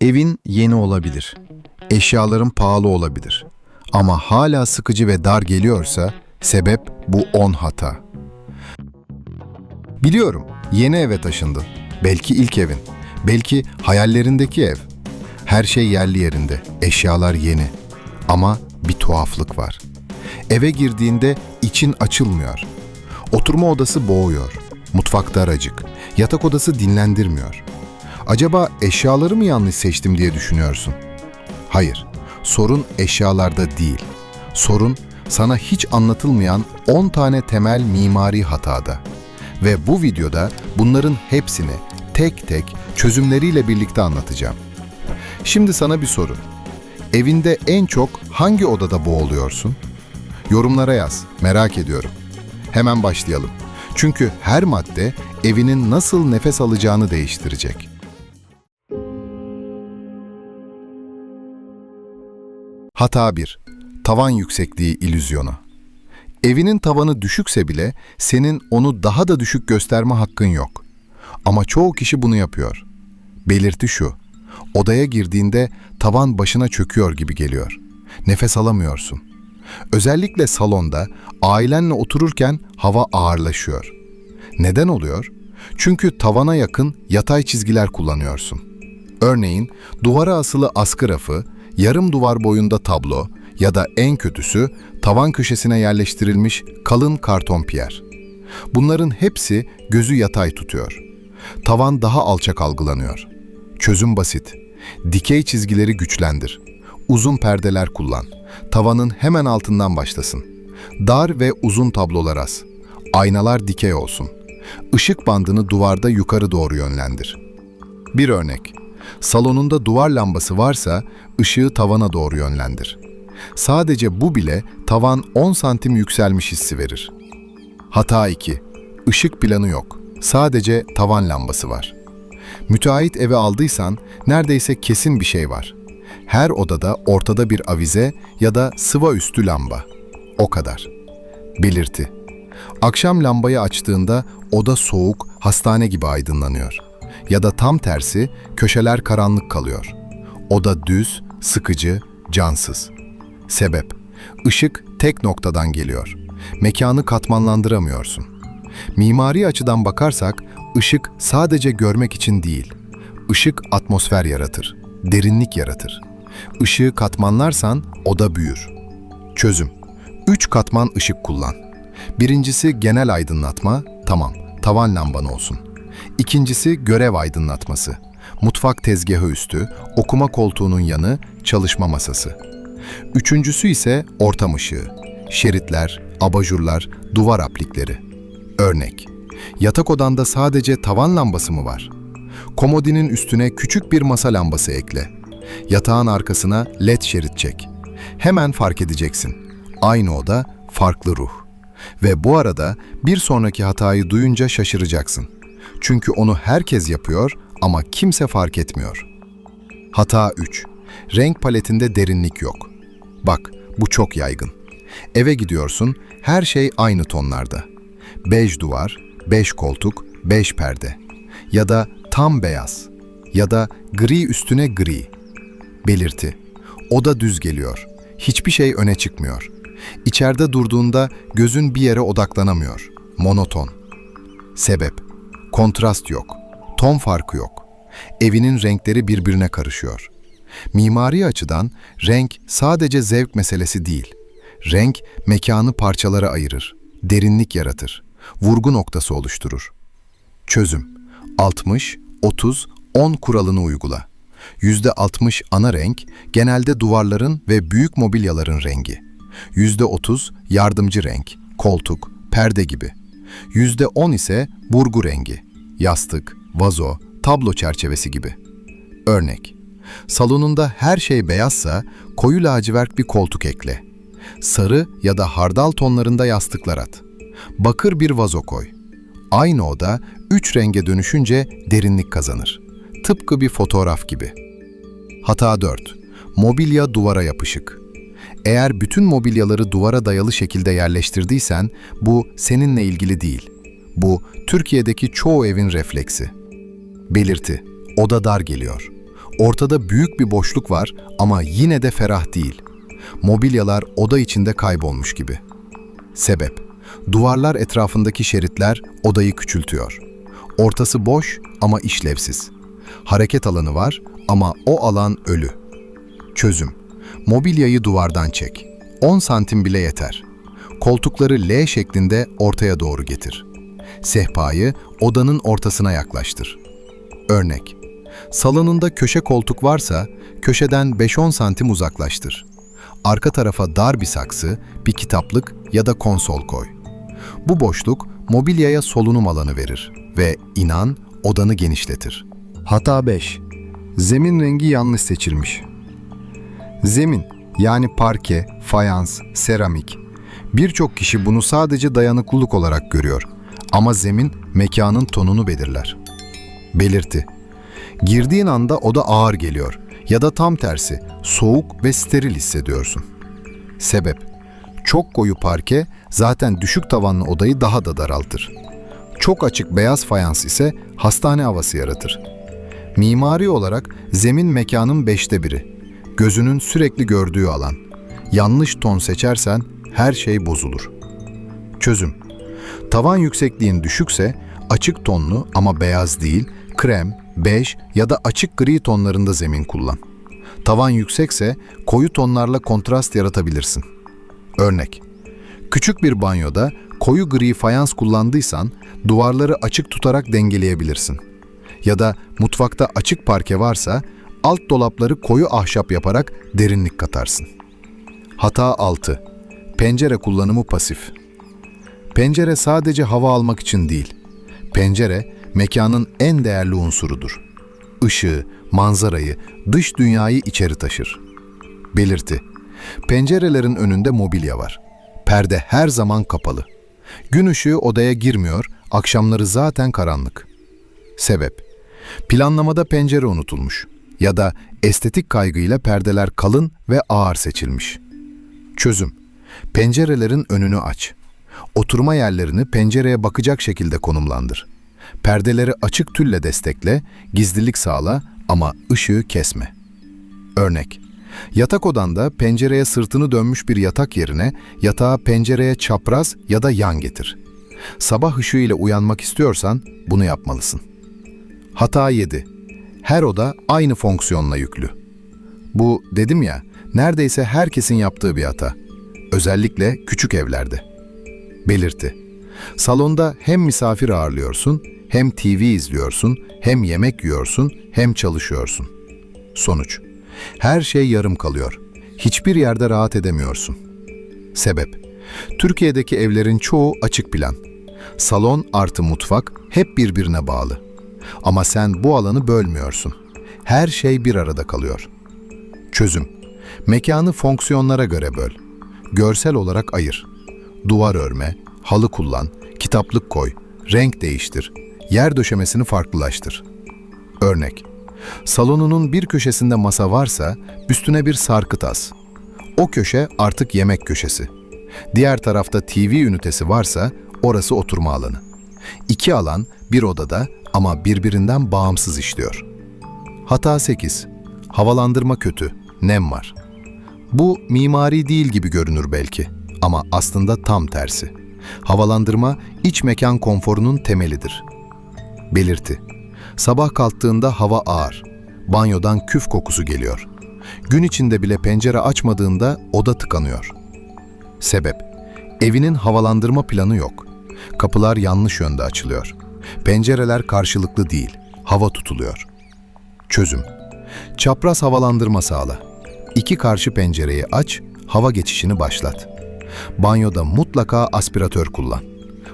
Evin yeni olabilir. Eşyaların pahalı olabilir. Ama hala sıkıcı ve dar geliyorsa sebep bu 10 hata. Biliyorum, yeni eve taşındın. Belki ilk evin. Belki hayallerindeki ev. Her şey yerli yerinde, eşyalar yeni. Ama bir tuhaflık var. Eve girdiğinde için açılmıyor. Oturma odası boğuyor. Mutfak daracık. Yatak odası dinlendirmiyor. Acaba eşyaları mı yanlış seçtim diye düşünüyorsun? Hayır. Sorun eşyalarda değil. Sorun sana hiç anlatılmayan 10 tane temel mimari hatada. Ve bu videoda bunların hepsini tek tek çözümleriyle birlikte anlatacağım. Şimdi sana bir soru. Evinde en çok hangi odada boğuluyorsun? Yorumlara yaz, merak ediyorum. Hemen başlayalım. Çünkü her madde evinin nasıl nefes alacağını değiştirecek. Hata 1. Tavan yüksekliği ilüzyonu. Evinin tavanı düşükse bile senin onu daha da düşük gösterme hakkın yok. Ama çoğu kişi bunu yapıyor. Belirti şu. Odaya girdiğinde tavan başına çöküyor gibi geliyor. Nefes alamıyorsun. Özellikle salonda ailenle otururken hava ağırlaşıyor. Neden oluyor? Çünkü tavana yakın yatay çizgiler kullanıyorsun. Örneğin duvara asılı askı rafı, yarım duvar boyunda tablo ya da en kötüsü tavan köşesine yerleştirilmiş kalın karton piyer. Bunların hepsi gözü yatay tutuyor. Tavan daha alçak algılanıyor. Çözüm basit. Dikey çizgileri güçlendir. Uzun perdeler kullan. Tavanın hemen altından başlasın. Dar ve uzun tablolar as. Aynalar dikey olsun. Işık bandını duvarda yukarı doğru yönlendir. Bir örnek. Salonunda duvar lambası varsa ışığı tavana doğru yönlendir. Sadece bu bile tavan 10 santim yükselmiş hissi verir. Hata 2. Işık planı yok. Sadece tavan lambası var. Müteahhit eve aldıysan neredeyse kesin bir şey var. Her odada ortada bir avize ya da sıva üstü lamba. O kadar. Belirti. Akşam lambayı açtığında oda soğuk, hastane gibi aydınlanıyor. Ya da tam tersi köşeler karanlık kalıyor. Oda düz, sıkıcı, cansız. Sebep. Işık tek noktadan geliyor. Mekanı katmanlandıramıyorsun. Mimari açıdan bakarsak ışık sadece görmek için değil. Işık atmosfer yaratır, derinlik yaratır. Işığı katmanlarsan oda büyür. Çözüm. 3 katman ışık kullan. Birincisi genel aydınlatma, tamam, tavan lamban olsun. İkincisi görev aydınlatması. Mutfak tezgahı üstü, okuma koltuğunun yanı, çalışma masası. Üçüncüsü ise ortam ışığı. Şeritler, abajurlar, duvar aplikleri. Örnek. Yatak odanda sadece tavan lambası mı var? Komodinin üstüne küçük bir masa lambası ekle. Yatağın arkasına led şerit çek. Hemen fark edeceksin. Aynı oda, farklı ruh. Ve bu arada bir sonraki hatayı duyunca şaşıracaksın. Çünkü onu herkes yapıyor ama kimse fark etmiyor. Hata 3. Renk paletinde derinlik yok. Bak, bu çok yaygın. Eve gidiyorsun, her şey aynı tonlarda. Bej duvar, bej koltuk, bej perde. Ya da tam beyaz. Ya da gri üstüne gri. Belirti. Oda düz geliyor. Hiçbir şey öne çıkmıyor. İçeride durduğunda gözün bir yere odaklanamıyor. Monoton. Sebep. Kontrast yok. Ton farkı yok. Evinin renkleri birbirine karışıyor. Mimari açıdan renk sadece zevk meselesi değil. Renk mekanı parçalara ayırır, derinlik yaratır, vurgu noktası oluşturur. Çözüm 60, 30, 10 kuralını uygula. %60 ana renk genelde duvarların ve büyük mobilyaların rengi. %30 yardımcı renk, koltuk, perde gibi. %10 ise vurgu rengi, yastık, vazo, tablo çerçevesi gibi. Örnek Salonunda her şey beyazsa koyu lacivert bir koltuk ekle. Sarı ya da hardal tonlarında yastıklar at. Bakır bir vazo koy. Aynı oda üç renge dönüşünce derinlik kazanır. Tıpkı bir fotoğraf gibi. Hata 4. Mobilya duvara yapışık. Eğer bütün mobilyaları duvara dayalı şekilde yerleştirdiysen bu seninle ilgili değil. Bu Türkiye'deki çoğu evin refleksi. Belirti. Oda dar geliyor. Ortada büyük bir boşluk var ama yine de ferah değil. Mobilyalar oda içinde kaybolmuş gibi. Sebep: Duvarlar etrafındaki şeritler odayı küçültüyor. Ortası boş ama işlevsiz. Hareket alanı var ama o alan ölü. Çözüm: Mobilyayı duvardan çek. 10 santim bile yeter. Koltukları L şeklinde ortaya doğru getir. Sehpayı odanın ortasına yaklaştır. Örnek: Salonunda köşe koltuk varsa köşeden 5-10 santim uzaklaştır. Arka tarafa dar bir saksı, bir kitaplık ya da konsol koy. Bu boşluk mobilyaya solunum alanı verir ve inan odanı genişletir. Hata 5. Zemin rengi yanlış seçilmiş. Zemin yani parke, fayans, seramik. Birçok kişi bunu sadece dayanıklılık olarak görüyor ama zemin mekanın tonunu belirler. Belirti. Girdiğin anda oda ağır geliyor ya da tam tersi soğuk ve steril hissediyorsun. Sebep. Çok koyu parke zaten düşük tavanlı odayı daha da daraltır. Çok açık beyaz fayans ise hastane havası yaratır. Mimari olarak zemin mekanın beşte biri. Gözünün sürekli gördüğü alan. Yanlış ton seçersen her şey bozulur. Çözüm. Tavan yüksekliğin düşükse açık tonlu ama beyaz değil, krem, bej ya da açık gri tonlarında zemin kullan. Tavan yüksekse koyu tonlarla kontrast yaratabilirsin. Örnek. Küçük bir banyoda koyu gri fayans kullandıysan duvarları açık tutarak dengeleyebilirsin. Ya da mutfakta açık parke varsa alt dolapları koyu ahşap yaparak derinlik katarsın. Hata 6. Pencere kullanımı pasif. Pencere sadece hava almak için değil. Pencere mekanın en değerli unsurudur. Işığı, manzarayı, dış dünyayı içeri taşır. Belirti. Pencerelerin önünde mobilya var. Perde her zaman kapalı. Gün ışığı odaya girmiyor, akşamları zaten karanlık. Sebep. Planlamada pencere unutulmuş ya da estetik kaygıyla perdeler kalın ve ağır seçilmiş. Çözüm. Pencerelerin önünü aç. Oturma yerlerini pencereye bakacak şekilde konumlandır. Perdeleri açık tülle destekle, gizlilik sağla ama ışığı kesme. Örnek. Yatak odanda pencereye sırtını dönmüş bir yatak yerine yatağı pencereye çapraz ya da yan getir. Sabah ışığı ile uyanmak istiyorsan bunu yapmalısın. Hata 7. Her oda aynı fonksiyonla yüklü. Bu dedim ya, neredeyse herkesin yaptığı bir hata. Özellikle küçük evlerde. Belirti. Salonda hem misafir ağırlıyorsun, hem TV izliyorsun, hem yemek yiyorsun, hem çalışıyorsun. Sonuç. Her şey yarım kalıyor. Hiçbir yerde rahat edemiyorsun. Sebep. Türkiye'deki evlerin çoğu açık plan. Salon artı mutfak hep birbirine bağlı. Ama sen bu alanı bölmüyorsun. Her şey bir arada kalıyor. Çözüm. Mekanı fonksiyonlara göre böl. Görsel olarak ayır. Duvar örme, halı kullan, kitaplık koy, renk değiştir, yer döşemesini farklılaştır. Örnek. Salonunun bir köşesinde masa varsa üstüne bir sarkıt as. O köşe artık yemek köşesi. Diğer tarafta TV ünitesi varsa orası oturma alanı. İki alan bir odada ama birbirinden bağımsız işliyor. Hata 8. Havalandırma kötü, nem var. Bu mimari değil gibi görünür belki ama aslında tam tersi. Havalandırma iç mekan konforunun temelidir. Belirti. Sabah kalktığında hava ağır. Banyodan küf kokusu geliyor. Gün içinde bile pencere açmadığında oda tıkanıyor. Sebep. Evinin havalandırma planı yok. Kapılar yanlış yönde açılıyor. Pencereler karşılıklı değil, hava tutuluyor. Çözüm. Çapraz havalandırma sağla. İki karşı pencereyi aç, hava geçişini başlat. Banyoda mutlaka aspiratör kullan.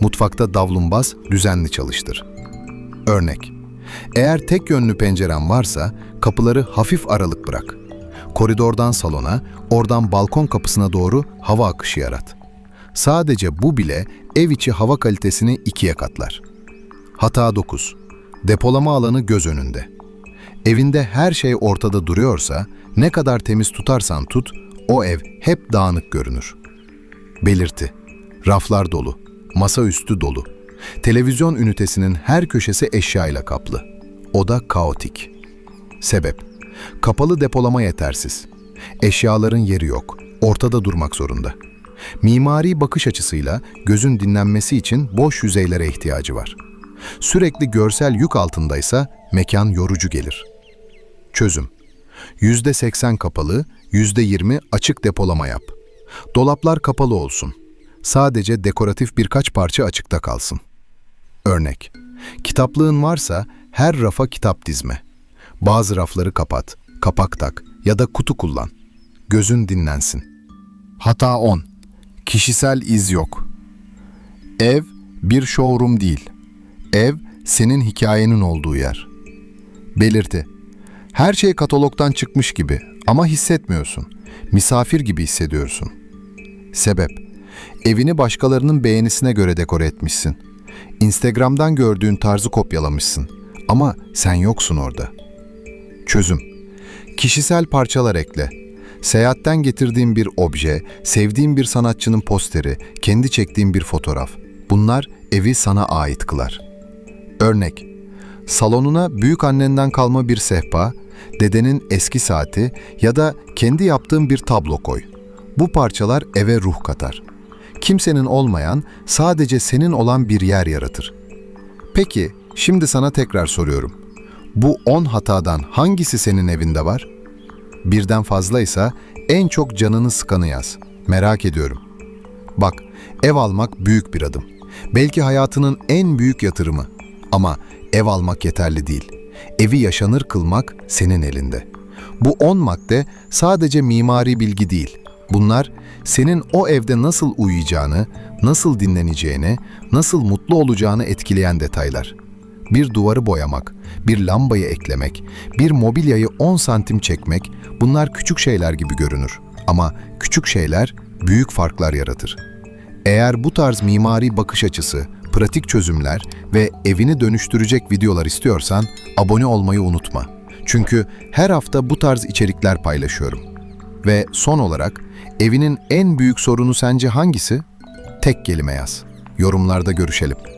Mutfakta davlumbaz düzenli çalıştır. Örnek. Eğer tek yönlü penceren varsa kapıları hafif aralık bırak. Koridordan salona, oradan balkon kapısına doğru hava akışı yarat. Sadece bu bile ev içi hava kalitesini ikiye katlar. Hata 9. Depolama alanı göz önünde. Evinde her şey ortada duruyorsa, ne kadar temiz tutarsan tut, o ev hep dağınık görünür. Belirti. Raflar dolu, masa üstü dolu. Televizyon ünitesinin her köşesi eşyayla kaplı. Oda kaotik. Sebep. Kapalı depolama yetersiz. Eşyaların yeri yok. Ortada durmak zorunda. Mimari bakış açısıyla gözün dinlenmesi için boş yüzeylere ihtiyacı var. Sürekli görsel yük altındaysa mekan yorucu gelir. Çözüm. %80 kapalı, %20 açık depolama yap. Dolaplar kapalı olsun. Sadece dekoratif birkaç parça açıkta kalsın. Örnek. Kitaplığın varsa her rafa kitap dizme. Bazı rafları kapat, kapak tak ya da kutu kullan. Gözün dinlensin. Hata 10. Kişisel iz yok. Ev bir showroom değil. Ev senin hikayenin olduğu yer. Belirti. Her şey katalogdan çıkmış gibi ama hissetmiyorsun. Misafir gibi hissediyorsun. Sebep. Evini başkalarının beğenisine göre dekore etmişsin. Instagram'dan gördüğün tarzı kopyalamışsın. Ama sen yoksun orada. Çözüm. Kişisel parçalar ekle. Seyahatten getirdiğin bir obje, sevdiğin bir sanatçının posteri, kendi çektiğin bir fotoğraf. Bunlar evi sana ait kılar. Örnek. Salonuna büyük annenden kalma bir sehpa, dedenin eski saati ya da kendi yaptığın bir tablo koy. Bu parçalar eve ruh katar. Kimsenin olmayan, sadece senin olan bir yer yaratır. Peki, şimdi sana tekrar soruyorum. Bu 10 hatadan hangisi senin evinde var? Birden fazlaysa en çok canını sıkanı yaz. Merak ediyorum. Bak, ev almak büyük bir adım. Belki hayatının en büyük yatırımı. Ama ev almak yeterli değil. Evi yaşanır kılmak senin elinde. Bu 10 madde sadece mimari bilgi değil. Bunlar senin o evde nasıl uyuyacağını, nasıl dinleneceğini, nasıl mutlu olacağını etkileyen detaylar. Bir duvarı boyamak, bir lambayı eklemek, bir mobilyayı 10 santim çekmek bunlar küçük şeyler gibi görünür. Ama küçük şeyler büyük farklar yaratır. Eğer bu tarz mimari bakış açısı, pratik çözümler ve evini dönüştürecek videolar istiyorsan abone olmayı unutma. Çünkü her hafta bu tarz içerikler paylaşıyorum. Ve son olarak evinin en büyük sorunu sence hangisi? Tek kelime yaz. Yorumlarda görüşelim.